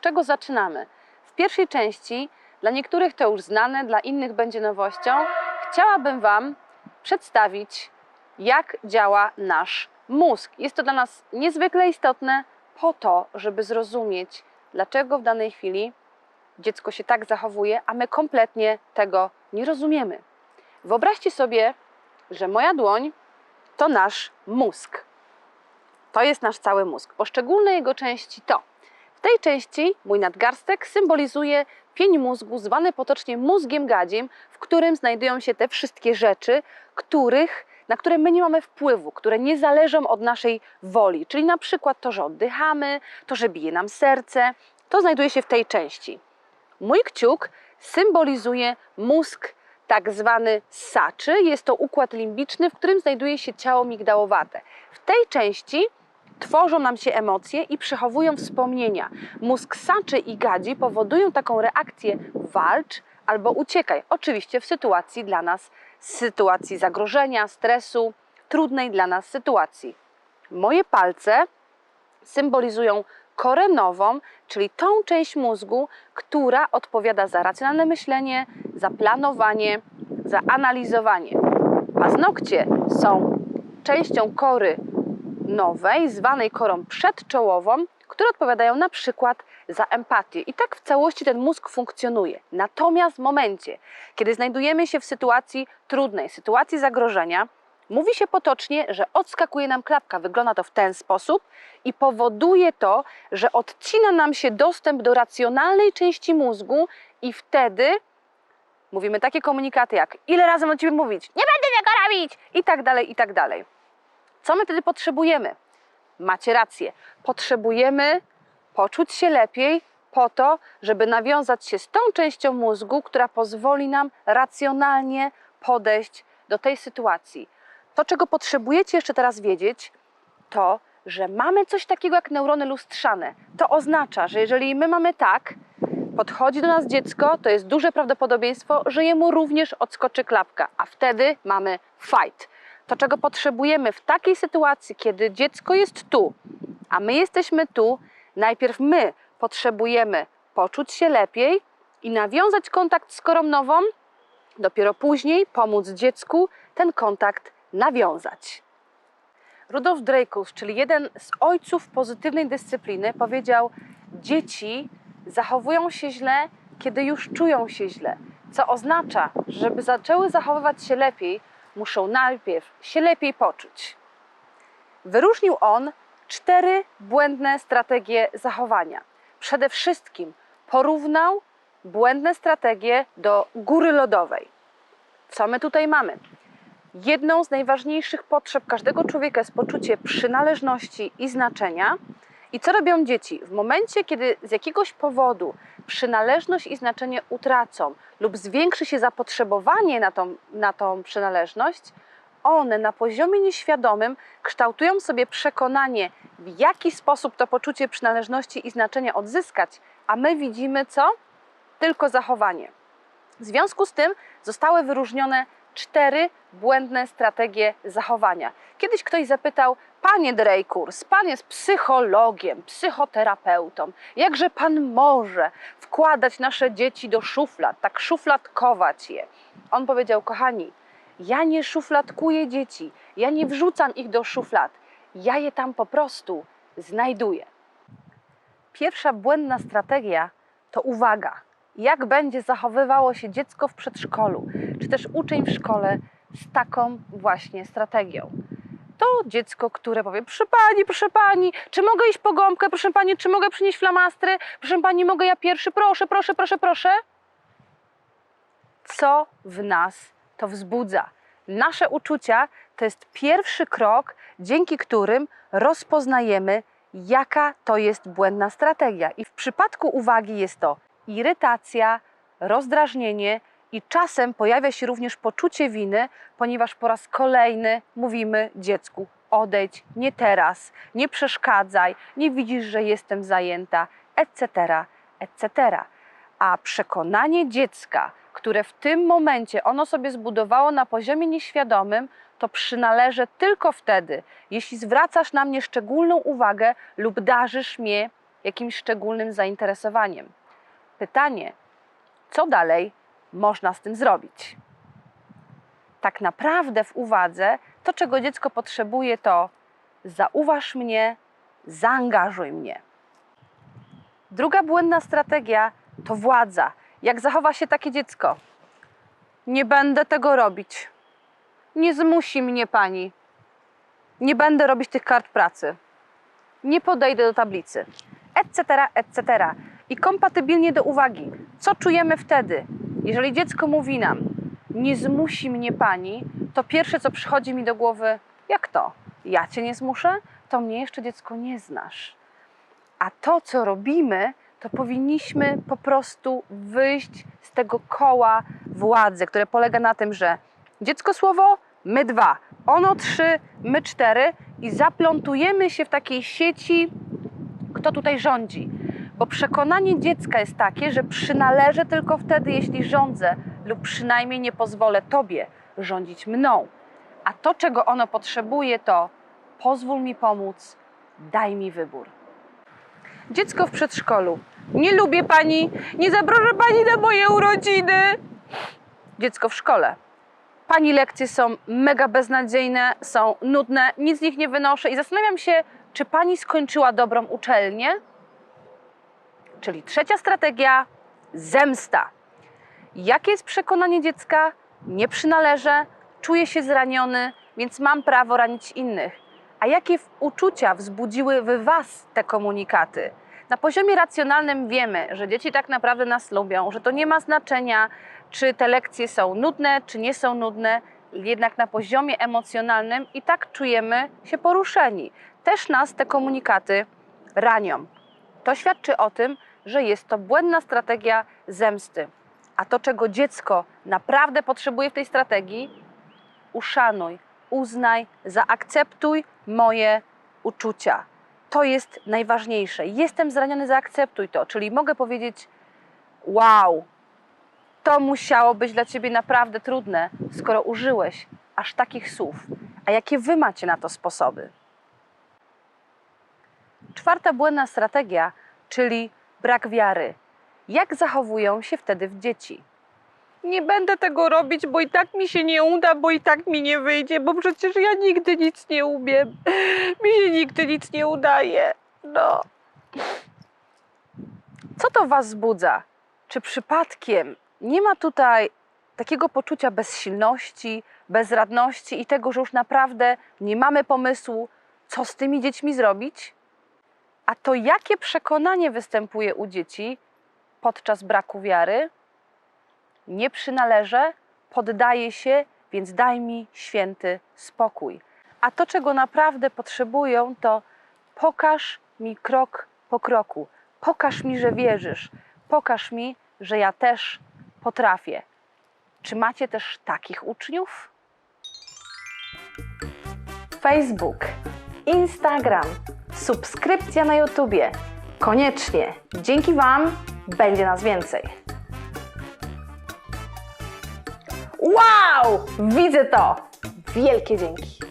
Od czego zaczynamy? W pierwszej części, dla niektórych to już znane, dla innych będzie nowością, chciałabym Wam przedstawić, jak działa nasz mózg. Jest to dla nas niezwykle istotne po to, żeby zrozumieć, dlaczego w danej chwili dziecko się tak zachowuje, a my kompletnie tego nie rozumiemy. Wyobraźcie sobie, że moja dłoń to nasz mózg. To jest nasz cały mózg. Poszczególne jego części to. W tej części mój nadgarstek symbolizuje pień mózgu, zwany potocznie mózgiem gadzim, w którym znajdują się te wszystkie rzeczy, których, na które my nie mamy wpływu, które nie zależą od naszej woli. Czyli na przykład to, że oddychamy, to, że bije nam serce, to znajduje się w tej części. Mój kciuk symbolizuje mózg tak zwany saczy. Jest to układ limbiczny, w którym znajduje się ciało migdałowate. W tej części tworzą nam się emocje i przechowują wspomnienia. Mózg saczy i gadzi powodują taką reakcję walcz albo uciekaj. Oczywiście w sytuacji dla nas, sytuacji zagrożenia, stresu, trudnej dla nas sytuacji. Moje palce symbolizują korę nową, czyli tą część mózgu, która odpowiada za racjonalne myślenie, za planowanie, za analizowanie. Paznokcie są częścią kory nowej, zwanej korą przedczołową, które odpowiadają na przykład za empatię. I tak w całości ten mózg funkcjonuje. Natomiast w momencie, kiedy znajdujemy się w sytuacji trudnej, sytuacji zagrożenia, mówi się potocznie, że odskakuje nam klapka. Wygląda to w ten sposób i powoduje to, że odcina nam się dostęp do racjonalnej części mózgu i wtedy mówimy takie komunikaty jak ile razy mam Ciebie mówić, nie będę tego robić i tak dalej, i tak dalej. Co my wtedy potrzebujemy? Macie rację. Potrzebujemy poczuć się lepiej po to, żeby nawiązać się z tą częścią mózgu, która pozwoli nam racjonalnie podejść do tej sytuacji. To, czego potrzebujecie jeszcze teraz wiedzieć, to, że mamy coś takiego jak neurony lustrzane. To oznacza, że jeżeli my mamy tak, podchodzi do nas dziecko, to jest duże prawdopodobieństwo, że jemu również odskoczy klapka, a wtedy mamy fight. To, czego potrzebujemy w takiej sytuacji, kiedy dziecko jest tu, a my jesteśmy tu, najpierw my potrzebujemy poczuć się lepiej i nawiązać kontakt z korą nową, dopiero później pomóc dziecku ten kontakt nawiązać. Rudolf Dreykus, czyli jeden z ojców pozytywnej dyscypliny, powiedział: Dzieci zachowują się źle, kiedy już czują się źle. Co oznacza, że żeby zaczęły zachowywać się lepiej, muszą najpierw się lepiej poczuć. Wyróżnił on cztery błędne strategie zachowania. Przede wszystkim porównał błędne strategie do góry lodowej. Co my tutaj mamy? Jedną z najważniejszych potrzeb każdego człowieka jest poczucie przynależności i znaczenia. I co robią dzieci? W momencie, kiedy z jakiegoś powodu przynależność i znaczenie utracą lub zwiększy się zapotrzebowanie na tą, na tą przynależność, one na poziomie nieświadomym kształtują sobie przekonanie, w jaki sposób to poczucie przynależności i znaczenia odzyskać, a my widzimy co? Tylko zachowanie. W związku z tym zostały wyróżnione cztery błędne strategie zachowania. Kiedyś ktoś zapytał, Panie Dreykurs, Pan jest psychologiem, psychoterapeutą. Jakże Pan może wkładać nasze dzieci do szuflad, tak szufladkować je? On powiedział, kochani, ja nie szufladkuję dzieci, ja nie wrzucam ich do szuflad, ja je tam po prostu znajduję. Pierwsza błędna strategia to uwaga. Jak będzie zachowywało się dziecko w przedszkolu, czy też uczeń w szkole z taką właśnie strategią? To dziecko, które powie: Proszę pani, proszę pani, czy mogę iść po gąbkę? Proszę pani, czy mogę przynieść flamastry? Proszę pani, mogę ja pierwszy? Proszę, proszę, proszę, proszę. Co w nas to wzbudza? Nasze uczucia to jest pierwszy krok, dzięki którym rozpoznajemy, jaka to jest błędna strategia. I w przypadku uwagi jest to irytacja, rozdrażnienie i czasem pojawia się również poczucie winy, ponieważ po raz kolejny mówimy dziecku: odejdź, nie teraz, nie przeszkadzaj, nie widzisz, że jestem zajęta, etc., etc. A przekonanie dziecka, które w tym momencie ono sobie zbudowało na poziomie nieświadomym, to przynależy tylko wtedy, jeśli zwracasz na mnie szczególną uwagę lub darzysz mnie jakimś szczególnym zainteresowaniem. Pytanie, co dalej można z tym zrobić? Tak naprawdę w uwadze to, czego dziecko potrzebuje, to zauważ mnie, zaangażuj mnie. Druga błędna strategia to władza. Jak zachowa się takie dziecko? Nie będę tego robić. Nie zmusi mnie pani. Nie będę robić tych kart pracy. Nie podejdę do tablicy. Etc., etc. I kompatybilnie do uwagi. Co czujemy wtedy? Jeżeli dziecko mówi nam, nie zmusi mnie pani, to pierwsze, co przychodzi mi do głowy, jak to? Ja cię nie zmuszę? To mnie jeszcze dziecko nie znasz. A to, co robimy, to powinniśmy po prostu wyjść z tego koła władzy, które polega na tym, że dziecko słowo, my dwa, ono trzy, my cztery i zaplątujemy się w takiej sieci, kto tutaj rządzi. Bo przekonanie dziecka jest takie, że przynależę tylko wtedy, jeśli rządzę, lub przynajmniej nie pozwolę tobie rządzić mną. A to, czego ono potrzebuje, to pozwól mi pomóc, daj mi wybór. Dziecko w przedszkolu. Nie lubię pani, nie zaproszę pani na moje urodziny. Dziecko w szkole. Pani lekcje są mega beznadziejne, są nudne, nic z nich nie wynoszę i zastanawiam się, czy pani skończyła dobrą uczelnię? Czyli trzecia strategia zemsta. Jakie jest przekonanie dziecka? Nie przynależę, czuję się zraniony, więc mam prawo ranić innych. A jakie uczucia wzbudziły w Was te komunikaty? Na poziomie racjonalnym wiemy, że dzieci tak naprawdę nas lubią, że to nie ma znaczenia, czy te lekcje są nudne, czy nie są nudne, jednak na poziomie emocjonalnym i tak czujemy się poruszeni. Też nas te komunikaty ranią. To świadczy o tym, że jest to błędna strategia zemsty. A to, czego dziecko naprawdę potrzebuje w tej strategii, uszanuj, uznaj, zaakceptuj moje uczucia. To jest najważniejsze. Jestem zraniony, zaakceptuj to. Czyli mogę powiedzieć: Wow, to musiało być dla ciebie naprawdę trudne, skoro użyłeś aż takich słów. A jakie wy macie na to sposoby? Czwarta błędna strategia, czyli brak wiary. Jak zachowują się wtedy w dzieci? Nie będę tego robić, bo i tak mi się nie uda, bo i tak mi nie wyjdzie, bo przecież ja nigdy nic nie umiem. Mi się nigdy nic nie udaje. No. Co to was wzbudza? Czy przypadkiem nie ma tutaj takiego poczucia bezsilności, bezradności i tego, że już naprawdę nie mamy pomysłu, co z tymi dziećmi zrobić? A to jakie przekonanie występuje u dzieci podczas braku wiary? Nie przynależę, poddaję się, więc daj mi święty spokój. A to, czego naprawdę potrzebują, to pokaż mi krok po kroku. Pokaż mi, że wierzysz. Pokaż mi, że ja też potrafię. Czy macie też takich uczniów? Facebook, Instagram, subskrypcja na YouTubie. Koniecznie. Dzięki Wam będzie nas więcej. Wow! Widzę to! Wielkie dzięki.